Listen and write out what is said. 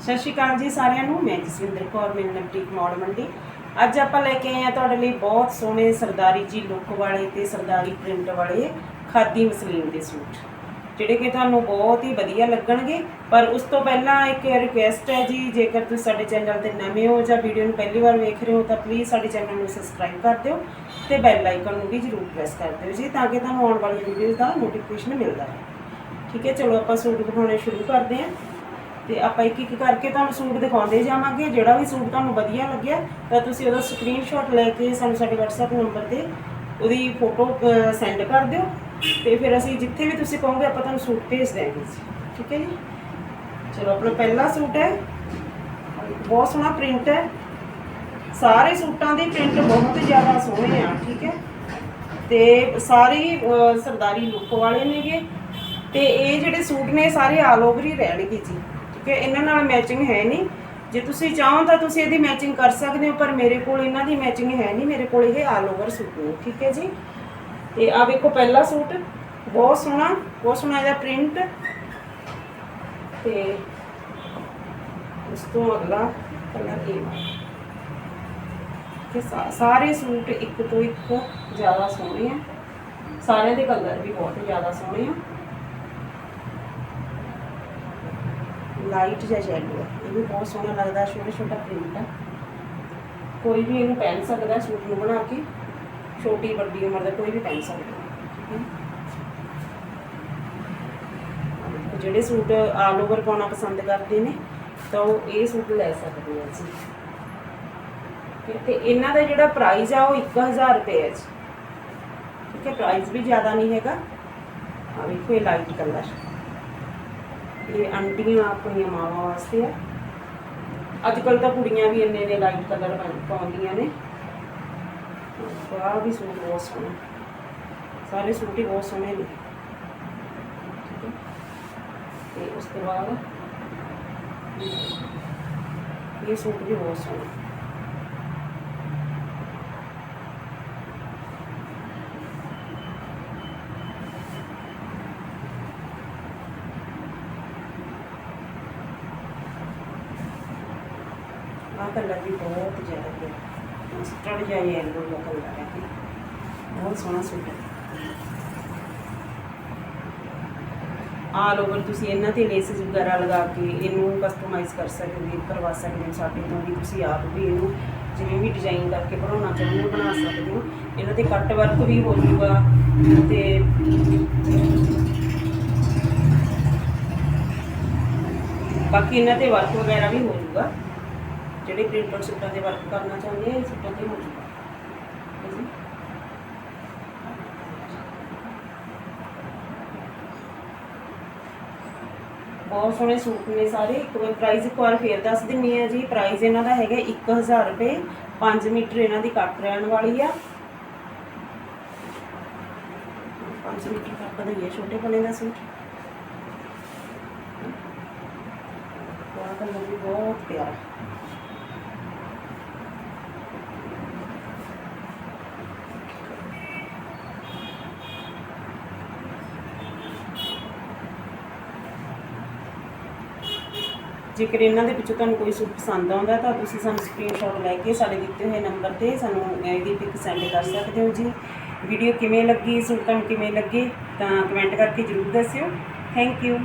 ਸਤਿ ਸ਼੍ਰੀ ਅਕਾਲ ਜੀ ਸਾਰਿਆਂ ਨੂੰ। ਮੈਂ ਜਸਵਿੰਦਰ ਕੌਰ ਮੇਰੀ ਨਵਦੀਪ ਮੌੜ ਮੰਡੀ। ਅੱਜ ਆਪਾਂ ਲੈ ਕੇ ਆਏ ਆ ਤੁਹਾਡੇ ਲਈ ਬਹੁਤ ਸੋਹਣੇ ਸਰਦਾਰੀ ਜੀ ਲੁੱਕ ਵਾਲੇ ਤੇ ਸਰਦਾਰੀ ਪ੍ਰਿੰਟ ਵਾਲੇ ਖਾਦੀ ਮਸਲੀਨ ਦੇ ਸੂਟ, ਜਿਹੜੇ ਕਿ ਤੁਹਾਨੂੰ ਬਹੁਤ ਹੀ ਵਧੀਆ ਲੱਗਣਗੇ। ਪਰ ਉਸ ਤੋਂ ਪਹਿਲਾਂ ਇੱਕ ਰਿਕੁਐਸਟ ਹੈ ਜੀ, ਜੇਕਰ ਤੁਸੀਂ ਸਾਡੇ ਚੈਨਲ ਤੇ ਨਵੇਂ ਹੋ ਜਾਂ ਵੀਡੀਓ ਨੂੰ ਪਹਿਲੀ ਵਾਰ ਵੇਖ ਰਹੇ ਹੋ, ਤਾਂ ਪਲੀਜ਼ ਸਾਡੇ ਚੈਨਲ ਨੂੰ ਸਬਸਕ੍ਰਾਈਬ ਕਰ ਦਿਓ ਤੇ ਬੈਲ ਆਈਕਨ ਨੂੰ ਵੀ ਜ਼ਰੂਰ ਪ੍ਰੈਸ ਕਰ ਦਿਓ ਜੀ, ਤਾਂ ਕਿ ਤੁਹਾਨੂੰ ਆਉਣ ਵਾਲੀਆਂ ਵੀਡੀਓਜ਼ ਦਾ ਨੋਟੀਫਿਕੇਸ਼ਨ ਮਿਲਦਾ ਰਹੇ। ਠੀਕ ਹੈ, ਚਲੋ ਆਪਾਂ ਸੂਟ ਦਿਖਾਉਣੇ ਸ਼ੁਰੂ ਕਰਦੇ ਹਾਂ। ਤੇ ਆਪਾਂ ਇੱਕ ਇੱਕ ਕਰਕੇ ਤੁਹਾਨੂੰ ਸੂਟ ਦਿਖਾਉਂਦੇ ਜਾਵਾਂਗੇ। ਜਿਹੜਾ ਵੀ ਸੂਟ ਤੁਹਾਨੂੰ ਵਧੀਆ ਲੱਗਿਆ, ਤਾਂ ਤੁਸੀਂ ਉਹਦਾ ਸਕਰੀਨਸ਼ਾਟ ਲੈ ਕੇ ਸਾਨੂੰ ਸਾਡੇ WhatsApp ਨੰਬਰ ਤੇ ਉਹਦੀ ਫੋਟੋ ਸੈਂਡ ਕਰ ਦਿਓ। ਤੇ ਫਿਰ ਅਸੀਂ ਜਿੱਥੇ ਵੀ ਤੁਸੀਂ ਕਹੋਗੇ, ਆਪਾਂ ਤੁਹਾਨੂੰ ਸੂਟ ਭੇਜ ਦਿਆਂਗੇ ਜੀ। ਠੀਕ ਹੈ ਜੀ? ਚਲੋ, ਆਪਣਾ ਪਹਿਲਾ ਸੂਟ ਹੈ। ਬਹੁਤ ਸੋਹਣਾ ਪ੍ਰਿੰਟ ਹੈ। ਸਾਰੇ ਸੂਟਾਂ ਦੇ ਪ੍ਰਿੰਟ ਬਹੁਤ ਜ਼ਿਆਦਾ ਸੋਹਣੇ ਆ, ਠੀਕ ਹੈ? ਤੇ ਸਾਰੇ ਸਰਦਾਰੀ ਲੁੱਕ ਵਾਲੇ ਨੇਗੇ। ਤੇ ਇਹ ਜਿਹੜੇ ਸੂਟ ਨੇ ਸਾਰੇ ਆਲ ਓਵਰ ਹੀ ਰਹਿਣਗੇ ਜੀ। ਠੀਕ ਇਹਨਾਂ ਨਾਲ ਮੈਚਿੰਗ ਹੈ ਨਹੀਂ। ਜੇ ਤੁਸੀਂ ਚਾਹੋ ਤਾਂ ਤੁਸੀਂ ਇਹਦੀ ਮੈਚਿੰਗ ਕਰ ਸਕਦੇ ਹੋ, ਪਰ ਮੇਰੇ ਕੋਲ ਇਹਨਾਂ ਦੀ ਮੈਚਿੰਗ ਹੈ ਨਹੀਂ। ਮੇਰੇ ਕੋਲ ਇਹ ਆਲ ਓਵਰ ਸੂਟ ਨੇ, ਠੀਕ ਹੈ ਜੀ? ਤੇ ਆ ਵੇਖੋ ਪਹਿਲਾ ਸੂਟ ਬਹੁਤ ਸੋਹਣਾ ਬਹੁਤ ਸੋਹਣਾ ਇਹਦਾ ਪ੍ਰਿੰਟ ਤੇ ਉਸ ਤੋਂ ਅਗਲਾ ਕਲਰ ਇਹ ਵਾ ਕਿ ਸਾਰੇ ਸੂਟ ਇੱਕ ਤੋਂ ਇੱਕ ਜ਼ਿਆਦਾ ਸੋਹਣੇ ਆ। ਸਾਰਿਆਂ ਦੇ ਕਲਰ ਵੀ ਬਹੁਤ ਜ਼ਿਆਦਾ ਸੋਹਣੇ ਆ। ਲਾਈਟ ਜਿਹਾ ਸ਼ੈਡੋ ਹੈ। ਇਹ ਵੀ ਬਹੁਤ ਸੋਹਣਾ ਲੱਗਦਾ, ਛੋਟਾ ਛੋਟਾ ਪ੍ਰਿੰਟ ਆ ਕੋਈ ਵੀ ਇਹਨੂੰ ਪਹਿਨ ਸਕਦਾ ਸੂਟ ਨੂੰ ਬਣਾ ਕੇ, ਛੋਟੀ ਵੱਡੀ ਉਮਰ ਦਾ ਕੋਈ ਵੀ ਪਹਿਨ ਸਕਦਾ ਜਿਹੜੇ ਸੂਟ ਆਲ ਓਵਰ ਪਾਉਣਾ ਪਸੰਦ ਕਰਦੇ ਨੇ, ਤਾਂ ਉਹ ਇਹ ਸੂਟ ਲੈ ਸਕਦੇ ਆ ਜੀ ਠੀਕ ਤੇ ਇਹਨਾਂ ਦਾ ਜਿਹੜਾ ਪ੍ਰਾਈਸ ਆ, ਉਹ 1000 ਰੁਪਏ ਹੈ ਜੀ। ਠੀਕ ਹੈ ਪ੍ਰਾਈਸ ਵੀ ਜ਼ਿਆਦਾ ਨਹੀਂ ਹੈਗਾ। ਆ ਵੇਖੋ, ਇਹ ਲਾਈਟ ਕਲਰ ਇਹ ਆਂਟੀਆਂ ਆਪਣੀਆਂ ਮਾਵਾਂ ਵਾਸਤੇ ਆ। ਅੱਜ ਕੱਲ ਤਾਂ ਕੁੜੀਆਂ ਵੀ ਇੰਨੇ ਨੇ ਲਾਈਟ ਕਲਰ ਪਾਉਂਦੀਆਂ ਨੇ। ਆਹ ਵੀ ਸੂਟ ਬਹੁਤ ਸੋਹਣਾ। ਸਾਰੇ ਸੂਟ ਹੀ ਬਹੁਤ ਸੋਹਣੇ ਨੇ। ਤੇ ਉਸ ਤੋਂ ਬਾਅਦ ਇਹ ਸੂਟ ਵੀ ਬਹੁਤ ਸੋਹਣਾ। ਆਹ ਕਲਰ ਵੀ ਬਹੁਤ ਜ਼ਿਆਦਾ ਹੈ ਸਟੜ ਜਿਹਾ ਯੈਲੋ ਜਿਹਾ ਕਲਰ ਹੈ ਬਹੁਤ ਸੋਹਣਾ ਸੂਟ ਹੈ। ਆਲ ਓਵਰ ਤੁਸੀਂ ਇਹਨਾਂ ਤੇ ਲੇਸਿਸ ਵਗੈਰਾ ਲਗਾ ਕੇ ਇਹਨੂੰ ਕਸਟਮਾਈਜ਼ ਕਰ ਸਕਦੇ ਹੋ ਕਰਵਾ ਸਕਦੇ ਹੋ ਸਾਡੇ ਤੋਂ ਵੀ ਤੁਸੀਂ ਆਪ ਵੀ ਇਹਨੂੰ ਜਿਵੇਂ ਵੀ ਡਿਜ਼ਾਈਨ ਕਰਕੇ ਬਣਾਉਣਾ ਚਾਹੁੰਦੇ ਹੋ, ਬਣਾ ਸਕਦੇ ਹੋ। ਇਹਨਾਂ ਤੇ ਕੱਟ ਵਰਕ ਵੀ ਹੋ ਜਾਊਗਾ ਤੇ ਬਾਕੀ ਇਹਨਾਂ ਤੇ ਵਰਕ ਵਗੈਰਾ ਵੀ ਹੋ ਜਾਊਗਾ। ਜਿਹੜੇ ਪ੍ਰਿੰਟਡ ਸੂਟਾਂ ਤੇ ਵਰਕ ਕਰਨਾ ਚਾਹੁੰਦੇ ਆ, ਇਹ ਤੇ ਹੋ ਜਾਊਗਾ। ਬਹੁਤ ਸੋਹਣੇ ਸੂਟ ਨੇ ਸਾਰੇ। ਇੱਕ ਵਾਰ ਪ੍ਰਾਈਸ ਇੱਕ ਵਾਰ ਫੇਰ ਦੱਸ ਦਿੰਨੀ ਆ ਜੀ। ਪ੍ਰਾਈਸ ਇਹਨਾਂ ਦਾ ਹੈਗਾ 1000 ਰੁਪਏ। 5 ਮੀਟਰ ਇਹਨਾਂ ਦੀ ਕੱਟ ਰਹਿਣ ਵਾਲੀ ਆ। 5 ਮੀਟਰ ਕੱਟ ਦਾ ਹੀ, ਛੋਟੇ ਪਲੇ ਦਾ ਸੂਟ। ਆਹ ਕਲਰ ਵੀ ਬਹੁਤ ਜੇਕਰ ਇਹਨਾਂ ਦੇ ਵਿੱਚੋਂ ਤੁਹਾਨੂੰ ਕੋਈ ਸੂਟ ਪਸੰਦ ਆਉਂਦਾ ਤਾਂ ਤੁਸੀਂ ਸਾਨੂੰ ਸਕਰੀਨਸ਼ਾਟ ਲੈ ਕੇ ਸਾਡੇ ਦਿੱਤੇ ਹੋਏ ਨੰਬਰ ਤੇ ਸਾਨੂੰ ਇਹਦੀ ਪਿਕ ਸੈਂਡ ਕਰ ਸਕਦੇ ਹੋ ਜੀ। ਵੀਡੀਓ ਕਿਵੇਂ ਲੱਗੀ, ਸੂਟ ਤੁਹਾਨੂੰ ਕਿਵੇਂ ਲੱਗੇ ਤਾਂ ਕਮੈਂਟ ਕਰਕੇ ਜ਼ਰੂਰ ਦੱਸਿਓ। Thank you